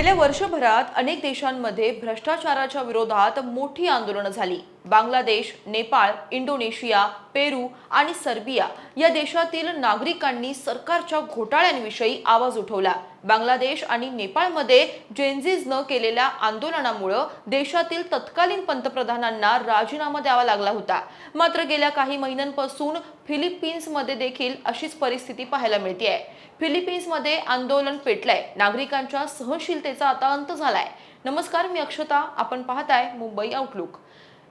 गेल्या वर्षभरात अनेक देशांमध्ये भ्रष्टाचाराच्या विरोधात मोठी आंदोलनं झाली. बांगलादेश नेपाळ इंडोनेशिया पेरू आणि सर्बिया या देशातील नागरिकांनी सरकारच्या घोटाळ्यांविषयी आवाज उठवला. बांगलादेश आणि नेपाळमध्ये जेन्झीजनं केलेल्या आंदोलनामुळं देशातील तत्कालीन पंतप्रधानांना राजीनामा द्यावा लागला होता. मात्र गेल्या काही महिन्यांपासून फिलिपिन्समध्ये देखील अशीच परिस्थिती पाहायला मिळते आहे फिलिपिन्समध्ये आंदोलन पेटलंय. नागरिकांच्या सहनशीलतेचा आता अंत झालाय. नमस्कार मी अक्षता. आपण पाहताय मुंबई आउटलुक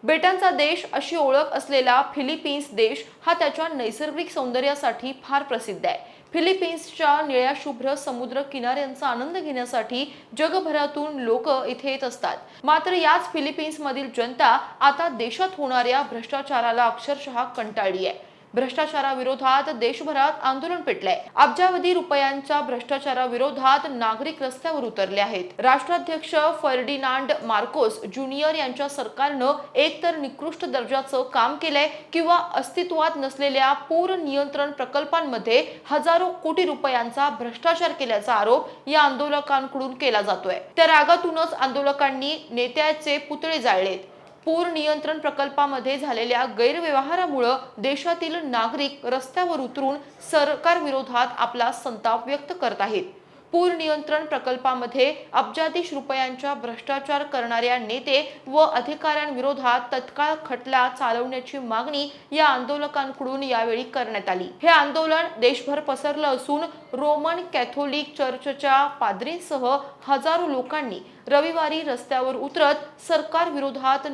बेटांचा देश अशी ओळख असलेला फिलिपिन्स देश हा त्याच्या नैसर्गिक सौंदर्यासाठी फार प्रसिद्ध आहे. फिलिपिन्सच्या निळ्या शुभ्र समुद्र किनाऱ्यांचा आनंद घेण्यासाठी जगभरातून लोक इथे येत असतात. मात्र याच फिलिपिन्समधील जनता आता देशात होणाऱ्या भ्रष्टाचाराला अक्षरशः कंटाळली आहे. भ्रष्टाचाराविरोधात देशभरात आंदोलन पेटलंय. अब्जावधी रुपयांच्या भ्रष्टाचाराविरोधात नागरिक रस्त्यावर उतरले आहेत. राष्ट्राध्यक्ष फर्डिनांड मार्कोस ज्युनियर यांच्या सरकारनं एकतर निकृष्ट दर्जाचं काम केलंय किंवा अस्तित्वात नसलेल्या पूर नियंत्रण प्रकल्पांमध्ये हजारो कोटी रुपयांचा भ्रष्टाचार केल्याचा आरोप या आंदोलकांकडून केला जातोय. त्या रागातूनच आंदोलकांनी नेत्याचे पुतळे जाळलेत. पूर नियंत्रण प्रकल्पामध्ये झालेल्या गैरव्यवहारामुळं देशातील नागरिक रस्त्यावर उतरून सरकार विरोधात आपला संताप व्यक्त करत आहेत. पूर नियंत्रण प्रकल्पामध्ये अब्जाधीश रुपयांच्या भ्रष्टाचार करणाऱ्या नेते व अधिकाऱ्यांविरोधात तत्काळ खटला चालवण्याची मागणी या आंदोलकांकडून यावेळी करण्यात आली. हे आंदोलन देशभर पसरलं असून रोमन कॅथोलिक चर्चच्या पादरींसह हजारो लोकांनी रविवारी रस्त्यावर उतरत सरकार विरोधात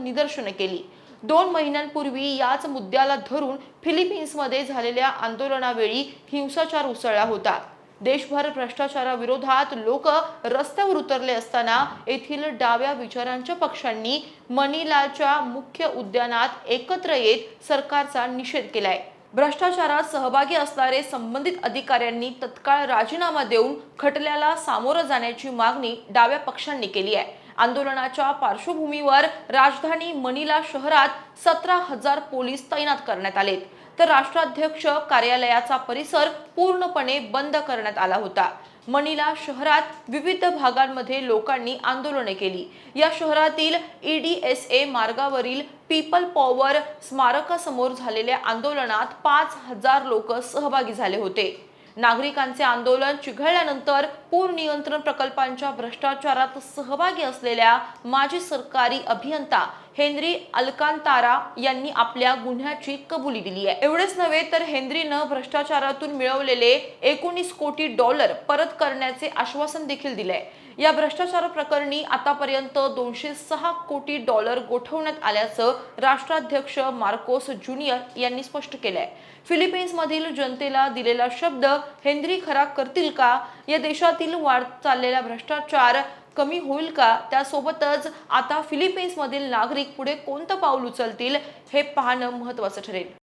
केली. दोन महिन्यांपूर्वी याच मुद्द्याला धरून फिलिपिन्समध्ये झालेल्या आंदोलनावेळी हिंसाचार उसळला होता. देशभर भ्रष्टाचाराविरोधात लोक रस्त्यावर उतरले असताना येथील डाव्या विचारांच्या पक्षांनी मनिलाच्या मुख्य उद्यानात एकत्र येत सरकारचा निषेध केलाय. भ्रष्टाचारात सहभागी असणारे संबंधित अधिकाऱ्यांनी तत्काळ राजीनामा देऊन खटल्याला सामोरं जाण्याची मागणी डाव्या पक्षांनी केली आहे. आंदोलनाच्या पार्श्वभूमीवर राजधानी मनिला शहरात सतरा हजार पोलीस तैनात करण्यात आलेत. तर राष्ट्राध्यक्ष कार्यालयाचा परिसर पूर्णपणे बंद करण्यात आला होता. मणिला शहरात विविध भागांमध्ये लोकांनी आंदोलने केली. या शहरातील ईडीएसए मार्गावरील पीपल पॉवर स्मारकासमोर झालेल्या आंदोलनात पाच हजार लोक सहभागी झाले होते. नागरिकांचे आंदोलन चिघळल्यानंतर पूर नियंत्रण प्रकल्पांच्या भ्रष्टाचारात सहभागी असलेल्या माजी सरकारी अभियंता हेनरी अलकांतारा यांनी आपल्या गुन्ह्याची कबुली दिली आहे. एवढेच नव्हे तर हेनरीनं भ्रष्टाचारातून मिळवलेले एकोणीस कोटी डॉलर परत करण्याचे आश्वासन देखील दिलंय. या भ्रष्टाचार प्रकरणी आतापर्यंत दोनशे सहा कोटी डॉलर गोठवण्यात आल्याचं राष्ट्राध्यक्ष मार्कोस ज्युनियर यांनी स्पष्ट केलंय. फिलिपिन्समधील जनतेला दिलेला शब्द हेनरी खरा करतील का? या देशातील वाढ चाललेला भ्रष्टाचार कमी होईल का? त्यासोबतच आता फिलिपिन्समधील नागरिक पुढे कोणतं पाऊल उचलतील हे पाहणं महत्वाचं ठरेल.